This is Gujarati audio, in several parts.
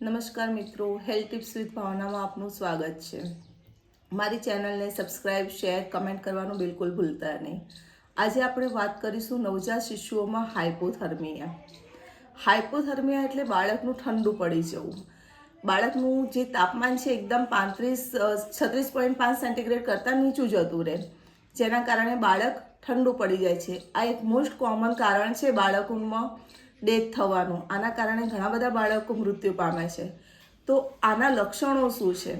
નમસ્કાર મિત્રો હેલ્થ ટિપ્સ વિથ ભાવનામાં આપનું સ્વાગત છે. મારી ચેનલને સબસ્ક્રાઇબ શેર કમેન્ટ કરવાનું બિલકુલ ભૂલતા નહીં. આજે આપણે વાત કરીશું નવજાત શિશુઓમાં હાઇપોથર્મિયા હાઇપોથર્મિયા એટલે બાળકનું ઠંડુ પડી જવું. બાળકનું જે તાપમાન છે એકદમ પાંત્રીસ છત્રીસ પોઈન્ટ પાંચ સેન્ટીગ્રેડ કરતાં નીચું જતું રહે. જેના કારણે બાળક ઠંડુ પડી જાય છે. આ એક મોસ્ટ કોમન કારણ છે બાળકોમાં ડેથ થવાનું. આના કારણે ઘણા બધા બાળકો મૃત્યુ પામે છે. તો આના લક્ષણો શું છે?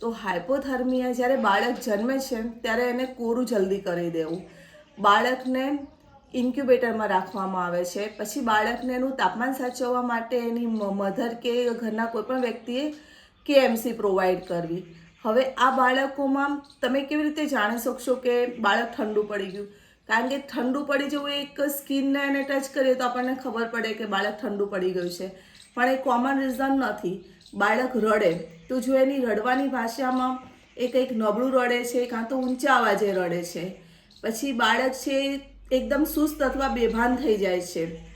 તો હાઇપોથર્મિયા જ્યારે બાળક જન્મે છે, ત્યારે એને કોરું જલ્દી કરી દેવું. બાળકને ઇન્ક્યુબેટરમાં રાખવામાં આવે છે. પછી બાળકને એનું તાપમાન સાચવવા માટે એની મધર કે ઘરના કોઈપણ વ્યક્તિએ વ્યક્તિએ કેએમસી પ્રોવાઈડ કરવી. હવે આ બાળકોમાં તમે કેવી રીતે જાણી શકશો કે બાળક ઠંડુ પડી ગયું? કારણ કે ઠંડુ પડી જવું એક સ્કિનને એને ટચ કરીએ તો આપણને ખબર પડે કે બાળક ઠંડુ પડી ગયું છે. પણ એ કોમન રીઝન નથી. બાળક રડે. તો જો એની રડવાની ભાષામાં એ કંઈક નબળું રડે છે, કાં તો ઊંચા અવાજે રડે છે. પછી બાળક છે એકદમ સુસ્ત અથવા બેભાન થઈ જાય છે.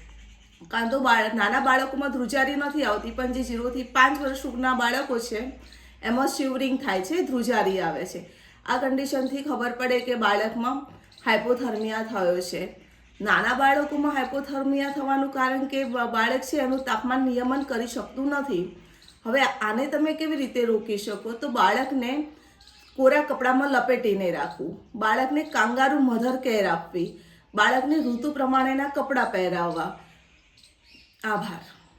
કાં તો બાળક નાના બાળકોમાં ધ્રુજારી નથી આવતી, પણ જે ઝીરોથી પાંચ વર્ષના બાળકો છે, એમાં શિવરિંગ થાય છે, ધ્રુજારી આવે છે. આ કન્ડિશનથી ખબર પડે કે બાળકમાં હાઇપોથર્મિયા થયો છે. નાના બાળકોમાં હાઇપોથર્મિયા થવાનું કારણ કે બાળક છે, એનું તાપમાન નિયમન કરી શકતું નથી. હવે આને તમે કેવી રીતે રોકી શકો? તો બાળકને કોરા કપડામાં લપેટીને રાખવું. બાળકને કાંગારું મધર કેર આપવી. બાળકને ઋતુ પ્રમાણેના કપડાં પહેરાવવા. આભાર.